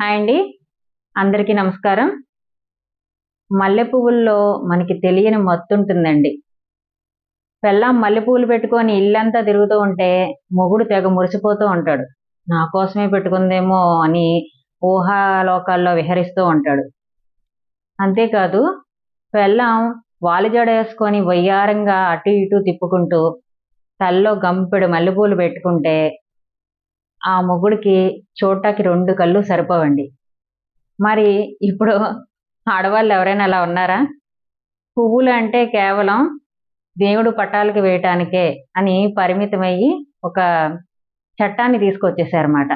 Hi అండి. అందరికీ నమస్కారం. మల్లె పువ్వుల్లో మనకి తెలియని మత్తు ఉంటుందండి పెళ్ళాం మల్లె పువ్వులు పెట్టుకొని ఇల్లంతా తిరుగుతూ ఉంటే మొగుడు తెగ మురిసిపోతూ ఉంటాడు. నా కోసమే పెట్టుకుందేమో అని ఊహాలోకాల్లో విహరిస్తూ ఉంటాడు. అంతేకాదు పెళ్ళాం వాలిజడ వేసుకొని వయ్యారంగా అటు ఇటు తిప్పుకుంటూ తల్లో గంపెడు మల్లెపూలు పెట్టుకుంటే ఆ మొగుడికి చూడటానికి రెండు కళ్ళు సరిపోవండి. మరి ఇప్పుడు ఆడవాళ్ళు ఎవరైనా అలా ఉన్నారా? పువ్వులు అంటే కేవలం దేవుడు పట్టాలకి వేయటానికే అని పరిమితమయ్యి ఒక చట్టాన్ని తీసుకొచ్చేసారన్నమాట.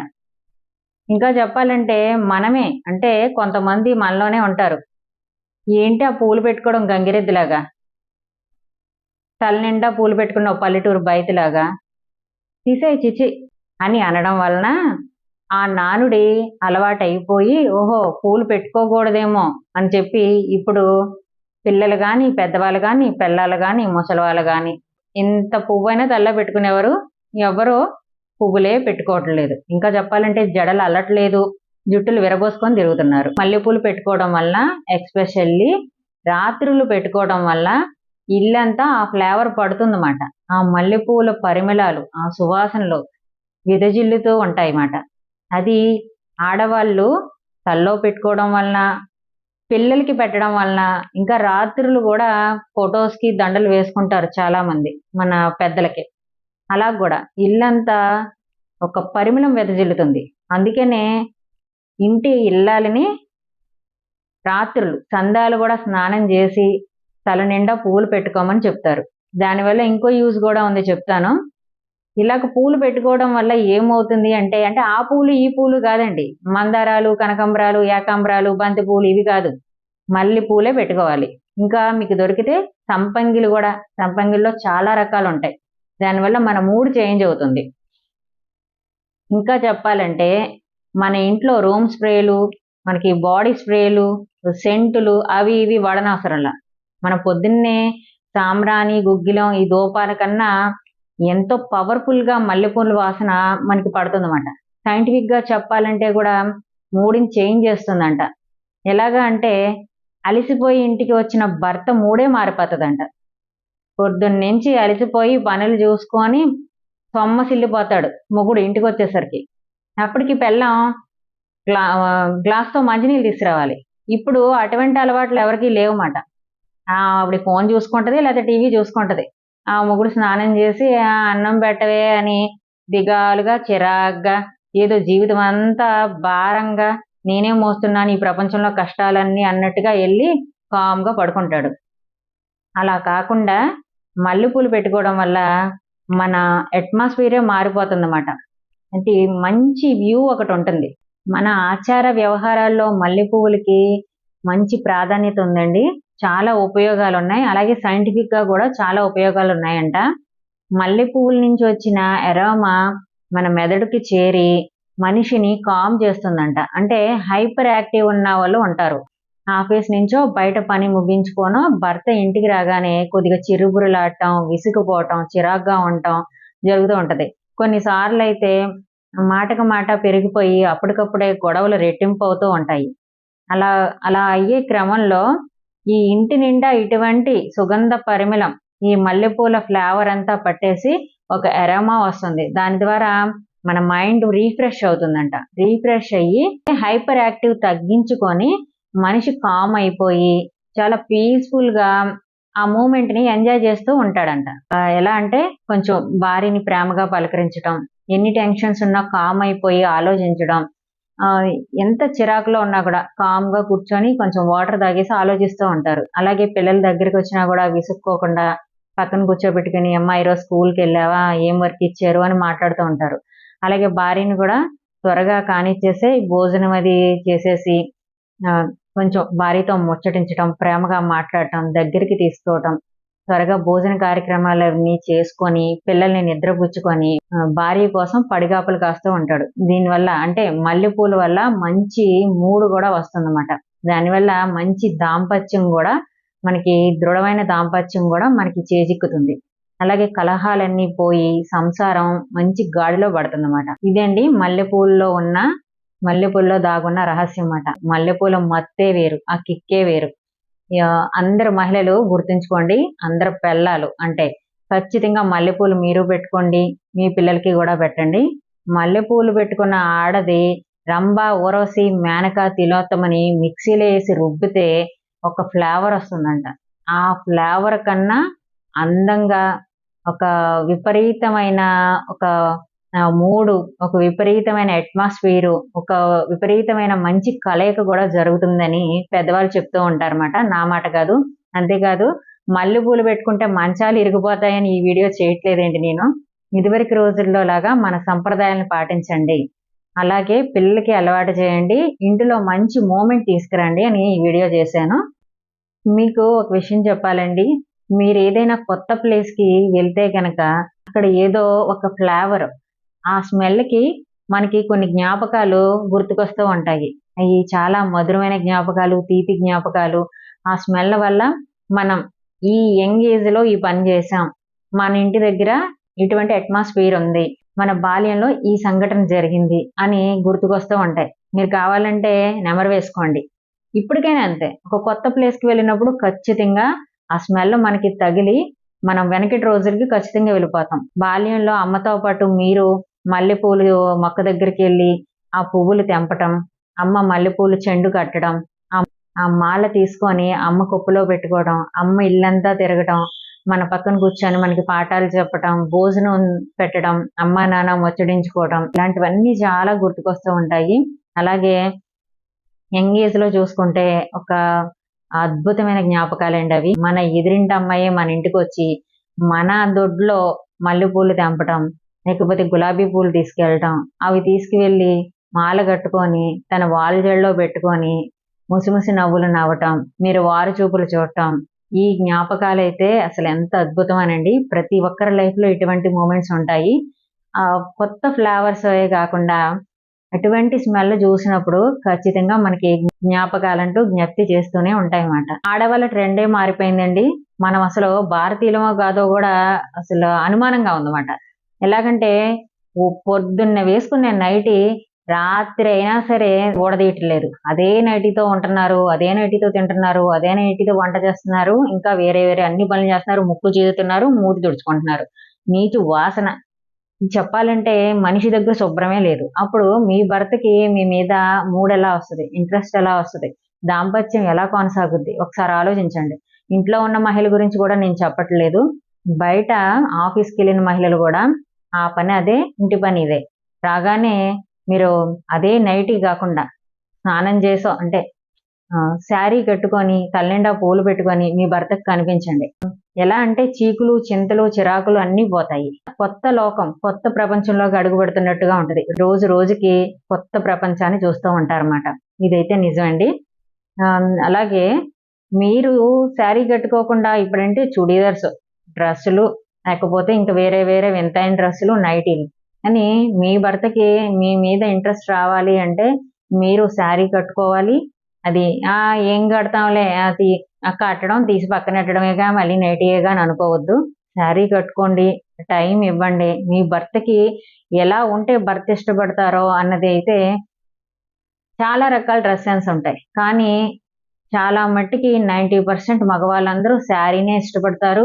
ఇంకా చెప్పాలంటే మనమే అంటే కొంతమంది మనలోనే ఉంటారు. ఏంటి ఆ పూలు పెట్టుకోవడం గంగిరెద్దులాగా? తల నిండా పూలు పెట్టుకున్న పల్లెటూరు బయటలాగా? తీసే చిచి అని అనడం వలన ఆ నానుడి అలవాటు అయిపోయి ఓహో పూలు పెట్టుకోకూడదేమో అని చెప్పి ఇప్పుడు పిల్లలు కానీ పెద్దవాళ్ళు కానీ పిల్లలు కానీ ముసలి వాళ్ళు కానీ ఇంత పువ్వైనా తల్ల పెట్టుకునేవారు ఎవరో పువ్వులే పెట్టుకోవట్లేదు ఇంకా చెప్పాలంటే జడలు అల్లట్లేదు జుట్టులు విరబోసుకొని తిరుగుతున్నారు. మల్లెపూలు పెట్టుకోవడం వల్ల ఎక్స్పెషల్లీ రాత్రులు పెట్టుకోవడం వల్ల ఇల్లంతా ఆ ఫ్లేవర్ పడుతుందన్నమాట. ఆ మల్లెపూల పరిమళాలు ఆ సువాసనలు విదజిల్లుతూ ఉంటాయి అన్నమాట అది ఆడవాళ్ళు తల్లో పెట్టుకోవడం వలన పిల్లలకి పెట్టడం వలన ఇంకా రాత్రులు కూడా ఫొటోస్కి దండలు వేసుకుంటారు చాలామంది మన పెద్దలకి. అలా కూడా ఇల్లంతా ఒక పరిమళం వెదజిల్లుతుంది. అందుకనే ఇంటి ఇల్లాలని రాత్రులు సందాలు కూడా స్నానం చేసి తల నిండా పువ్వులు పెట్టుకోమని చెప్తారు. దానివల్ల ఇంకో యూజ్ కూడా ఉంది చెప్తాను. ఇలాగ పూలు పెట్టుకోవడం వల్ల ఏమవుతుంది అంటే అంటే ఆ పూలు ఈ పూలు కాదండి. మందారాలు కనకంబరాలు ఏకాంబరాలు బంతి పూలు ఇవి కాదు. మల్లె పూలే పెట్టుకోవాలి. ఇంకా మీకు దొరికితే సంపంగిలు కూడా సంపంగిల్లో చాలా రకాలు ఉంటాయి దానివల్ల మన మూడ్ చేంజ్ అవుతుంది. ఇంకా చెప్పాలంటే మన ఇంట్లో రూమ్ స్ప్రేలు మనకి బాడీ స్ప్రేలు సెంటులు అవి ఇవి వాడనవసరంలా మన పొద్దున్నే సాంబ్రాణి గుగ్గిలం ఈ దూపాల కన్నా ఎంతో పవర్ఫుల్గా మల్లెపూల వాసన మనకి పడుతుందన్నమాట. సైంటిఫిక్గా చెప్పాలంటే కూడా మూడిని చేంజ్ చేస్తుందంట. ఎలాగా అంటే అలిసిపోయి ఇంటికి వచ్చిన భర్త మూడే మారిపోతుందంట. పొద్దున్న నుంచి అలిసిపోయి పనులు చూసుకొని సొమ్మసిల్లిపోతాడు మొగుడు ఇంటికి వచ్చేసరికి. అప్పటికి పెళ్ళం గ్లా గ్లాస్తో మంచినీళ్ళు తీసుకురావాలి. ఇప్పుడు అటువంటి అలవాట్లు ఎవరికి లేవన్నమాట. ఆవిడ ఫోన్ చూసుకుంటది లేకపోతే టీవీ చూసుకుంటది. ఆ మొగుడు స్నానం చేసి "ఆ, అన్నం పెట్టవే అని దిగాలుగా చిరాగ్గా ఏదో జీవితం అంతా భారంగా నేనే మోస్తున్నాను ఈ ప్రపంచంలో కష్టాలన్నీ అన్నట్టుగా వెళ్ళి కామ్గా పడుకుంటాడు. అలా కాకుండా మల్లెపూలు పెట్టుకోవడం వల్ల మన అట్మాస్ఫియరే మారిపోతుంది అన్నమాట అంటే మంచి వ్యూ ఒకటి ఉంటుంది. మన ఆచార వ్యవహారాల్లో మల్లె పువ్వులకి మంచి ప్రాధాన్యత ఉందండి. చాలా ఉపయోగాలు ఉన్నాయి అలాగే సైంటిఫిక్గా కూడా చాలా ఉపయోగాలు ఉన్నాయంట మల్లె పువ్వుల నుంచి వచ్చిన ఎరోమా మన మెదడుకి చేరి మనిషిని కామ్ చేస్తుందంట. అంటే హైపర్ యాక్టివ్ ఉన్న వాళ్ళు ఉంటారు. ఆఫీస్ నుంచో బయట పని ముగించుకోనో భర్త ఇంటికి రాగానే కొద్దిగా చిరుబురులాడటం విసుగుపోవటం చిరాగ్గా ఉండటం జరుగుతూ ఉంటది. కొన్నిసార్లు అయితే మాటకు మాట పెరిగిపోయి అప్పటికప్పుడే గొడవలు రెట్టింపు అవుతూ ఉంటాయి. అలా అలా అయ్యే క్రమంలో ఈ ఇంటి నిండా ఇటువంటి సుగంధ పరిమళం ఈ మల్లెపూల ఫ్లేవర్ అంతా పట్టేసి ఒక ఎరమా వస్తుంది. దాని ద్వారా మన మైండ్ రీఫ్రెష్ అవుతుందంట. రీఫ్రెష్ అయ్యి హైపర్ యాక్టివ్ తగ్గించుకొని మనిషి కామ్ అయిపోయి చాలా పీస్ఫుల్గా ఆ మూమెంట్ని ఎంజాయ్ చేస్తూ ఉంటాడంట. ఎలా అంటే కొంచెం భార్యని ప్రేమగా పలకరించడం ఎన్ని టెన్షన్స్ ఉన్నా కామ్ అయిపోయి ఆలోచించడం ఎంత చిరాకులో ఉన్నా కూడా కామ్గా కూర్చొని కొంచెం వాటర్ తాగేసి ఆలోచిస్తూ ఉంటారు. అలాగే పిల్లల దగ్గరికి వచ్చినా కూడా విసుక్కోకుండా పక్కన కూర్చోబెట్టుకుని అమ్మా ఈరోజు స్కూల్కి వెళ్ళావా? ఏం వర్క్ ఇచ్చారు? అని మాట్లాడుతూ ఉంటారు. అలాగే భార్యని కూడా త్వరగా కానిచ్చేసి భోజనం అది చేసేసి ఆ, కొంచెం భార్యతో ముచ్చటించడం ప్రేమగా మాట్లాడటం దగ్గరికి తీసుకోవటం త్వరగా భోజన కార్యక్రమాలు అన్ని చేసుకొని పిల్లల్ని నిద్రపుచ్చుకొని భార్య కోసం పడిగాపులు కాస్తూ ఉంటాడు. దీనివల్ల అంటే మల్లెపూల వల్ల మంచి మూడు కూడా వస్తుందన్నమాట. దానివల్ల మంచి దాంపత్యం కూడా మనకి దృఢమైన దాంపత్యం కూడా మనకి చేజిక్కుతుంది. అలాగే కలహాలన్నీ పోయి సంసారం మంచి గాడిలో పడుతుందన్నమాట. ఇదండి మల్లెపూల్లో ఉన్న మల్లెపూల్లో దాగున్న రహస్యం అన్నమాట మల్లెపూల మత్తే వేరు ఆ కిక్కే వేరు. అందరు మహిళలు గుర్తుంచుకోండి అందరు పెళ్ళాలు అంటే ఖచ్చితంగా మల్లెపూలు మీరు పెట్టుకోండి మీ పిల్లలకి కూడా పెట్టండి. మల్లెపూలు పెట్టుకున్న ఆడది రంభ ఊరవసి మేనక తిలోత్తమని మిక్సీలో వేసి రుబ్బితే ఒక ఫ్లేవర్ వస్తుందంట. ఆ ఫ్లేవర్ కన్నా అందంగా ఒక విపరీతమైన ఒక మూడు ఒక విపరీతమైన అట్మాస్ఫియర్ ఒక విపరీతమైన మంచి కలయిక కూడా జరుగుతుందని పెద్దవాళ్ళు చెప్తూ ఉంటారన్నమాట. నా మాట కాదు. అంతేకాదు మల్లెపూలు పెట్టుకుంటే మంచాలు ఇరిగిపోతాయని ఈ వీడియో చేయట్లేదేంటి నేను? ఇదివరకు రోజుల్లో లాగా మన సంప్రదాయాలను పాటించండి. అలాగే పిల్లలకి అలవాటు చేయండి. ఇంటిలో మంచి మూమెంట్ తీసుకురండి అని ఈ వీడియో చేశాను. మీకు ఒక విషయం చెప్పాలండి. మీరు ఏదైనా కొత్త ప్లేస్కి వెళ్తే కనుక అక్కడ ఏదో ఒక ఫ్లేవర్ ఆ స్మెల్కి మనకి కొన్ని జ్ఞాపకాలు గుర్తుకొస్తూ ఉంటాయి. అవి చాలా మధురమైన జ్ఞాపకాలు తీపి జ్ఞాపకాలు. ఆ స్మెల్ వల్ల మనం ఈ యంగ్ ఏజ్లో ఈ పని చేసాం మన ఇంటి దగ్గర ఇటువంటి అట్మాస్ఫియర్ ఉంది. మన బాల్యంలో ఈ సంఘటన జరిగింది అని గుర్తుకొస్తూ ఉంటాయి. మీరు కావాలంటే నెమరు వేసుకోండి. ఇప్పటికైనా అంతే. ఒక కొత్త ప్లేస్కి వెళ్ళినప్పుడు ఖచ్చితంగా ఆ స్మెల్ మనకి తగిలి మనం వెనకటి రోజులకి ఖచ్చితంగా వెళ్ళిపోతాం. బాల్యంలో అమ్మతో పాటు మీరు మల్లెపూలు మొక్క దగ్గరికి వెళ్ళి ఆ పువ్వులు తెంపటం అమ్మ మల్లెపూలు చెండు కట్టడం ఆ- మాల తీసుకొని అమ్మ కుప్పలో పెట్టుకోవడం అమ్మ ఇల్లంతా తిరగటం మన పక్కన కూర్చొని మనకి పాఠాలు చెప్పటం భోజనం పెట్టడం అమ్మ నాన్న ముచ్చడించుకోవడం ఇలాంటివన్నీ చాలా గుర్తుకొస్తూ ఉంటాయి. అలాగే యంగ్ ఏజ్లో చూసుకుంటే ఒక అద్భుతమైన జ్ఞాపకాలండి అవి. మన ఎదిరింటి అమ్మాయి మన ఇంటికి వచ్చి మన దొడ్లో మల్లెపూలు తెంపటం లేకపోతే గులాబీ పూలు తీసుకెళ్ళటం అవి తీసుకువెళ్ళి మాల కట్టుకొని తన వాల్ జడలో పెట్టుకొని ముసిముసి నవ్వులు నవ్వటం మీరు వారు చూపులు చూడటం ఈ జ్ఞాపకాలు అయితే అసలు ఎంత అద్భుతమనండి. ప్రతి ఒక్కరి లైఫ్లో ఇటువంటి మూమెంట్స్ ఉంటాయి. ఆ కొత్త ఫ్లేవర్స్ కాకుండా అటువంటి స్మెల్ చూసినప్పుడు ఖచ్చితంగా మనకి జ్ఞాపకాలంటూ జ్ఞప్తి చేస్తూనే ఉంటాయి అన్నమాట ఆడవాళ్ళ ట్రెండే మారిపోయిందండి. మనం అసలు భారతీయులమో కాదో కూడా అసలు అనుమానంగా ఉందన్నమాట. ఎలాగంటే పొద్దున్న వేసుకునే నైటీ రాత్రి అయినా సరే ఊడదీయట్లేదు. అదే నైటీతో ఉంటున్నారు అదే నైటీతో తింటున్నారు అదే నైటీతో వంట చేస్తున్నారు ఇంకా వేరే వేరే అన్ని పనులు చేస్తున్నారు ముక్కు చీదుతున్నారు మూతి తుడుచుకుంటున్నారు. నీచు వాసన. చెప్పాలంటే మనిషి దగ్గర శుభ్రమే లేదు. అప్పుడు మీ భర్తకి మీ మీద మూడ్ ఎలా వస్తుంది? ఇంట్రెస్ట్ ఎలా వస్తుంది? దాంపత్యం ఎలా కొనసాగుద్ది? ఒకసారి ఆలోచించండి. ఇంట్లో ఉన్న మహిళ గురించి కూడా నేను చెప్పట్లేదు. బయట ఆఫీస్కి వెళ్ళిన మహిళలు కూడా ఆ పని అదే ఇంటి పని ఇదే. రాగానే మీరు అదే నైటీ కాకుండా స్నానం చేసో అంటే శారీ కట్టుకొని తల్లిండా పూలు పెట్టుకొని మీ భర్తకు కనిపించండి. ఎలా అంటే చీకులు చింతలు చిరాకులు అన్నీ పోతాయి. కొత్త లోకం కొత్త ప్రపంచంలోకి అడుగు పెడుతున్నట్టుగా ఉంటుంది. రోజు రోజుకి కొత్త ప్రపంచాన్ని చూస్తూ ఉంటారన్నమాట. ఇదైతే నిజమండి. అలాగే మీరు శారీ కట్టుకోకుండా ఇప్పుడంటే చుడీదార్స్ డ్రెస్సులు లేకపోతే ఇంకా వేరే వేరే వింతైన డ్రెస్సులు నైటీలు అని మీ భర్తకి మీ మీద ఇంట్రెస్ట్ రావాలి అంటే మీరు శారీ కట్టుకోవాలి. అది ఆ ఏం కడతాంలే అది కట్టడం తీసి పక్కన పెట్టడమేగా మళ్ళీ నైటీయేగా అని అనుకోవద్దు. శారీ కట్టుకోండి టైం ఇవ్వండి. మీ భర్తకి ఎలా ఉంటే భర్త ఇష్టపడతారో అన్నది అయితే చాలా రకాల డ్రెస్ సెన్స్ ఉంటాయి. కానీ చాలా మట్టికి నైంటీ పర్సెంట్ మగవాళ్ళందరూ శారీనే ఇష్టపడతారు.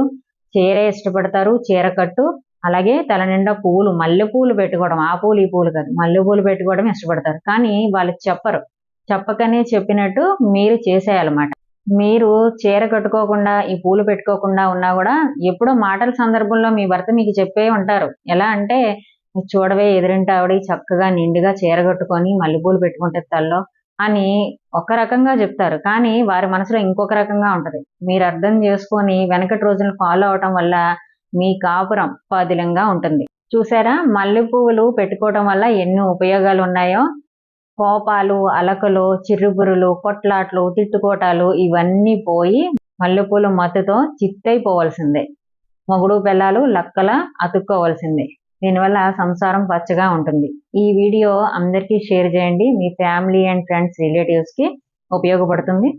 చీరే ఇష్టపడతారు చీర కట్టు అలాగే తల నిండా పువ్వులు మల్లె పూలు పెట్టుకోవడం ఆ పూలు ఈ పూలు కాదు మల్లె పూలు పెట్టుకోవడం ఇష్టపడతారు. కానీ వాళ్ళకి చెప్పరు. చెప్పకనే చెప్పినట్టు మీరు చేసేయాలన్నమాట. మీరు చీర కట్టుకోకుండా ఈ పూలు పెట్టుకోకుండా ఉన్నా కూడా ఎప్పుడో మాటల సందర్భంలో మీ భర్త మీకు చెప్పే ఉంటారు. ఎలా అంటే చూడవే ఎదురింటి ఆవిడ చక్కగా నిండుగా చీర కట్టుకొని మల్లెపూలు పెట్టుకుంటే తల్లో అని ఒక రకంగా చెప్తారు. కానీ వారి మనసులో ఇంకొక రకంగా ఉంటది. మీరు అర్థం చేసుకొని వెనకటి రోజులు ఫాలో అవటం వల్ల మీ కాపురం పదిలంగా ఉంటుంది. చూసారా? మల్లె పువ్వులు పెట్టుకోవడం వల్ల ఎన్ని ఉపయోగాలు ఉన్నాయో? కోపాలు అలకలు చిరుబురులు కొట్లాట్లు తిట్టుకోటాలు ఇవన్నీ పోయి మల్లెపూల మత్తుతో చిత్తైపోవలసిందే. మొగుడు పిల్లలు లక్కల అతుక్కోవాల్సిందే. దీనివల్ల సంసారం పచ్చగా ఉంటుంది. ఈ వీడియో అందరికీ షేర్ చేయండి. మీ ఫ్యామిలీ అండ్ ఫ్రెండ్స్ రిలేటివ్స్కి ఉపయోగపడుతుంది.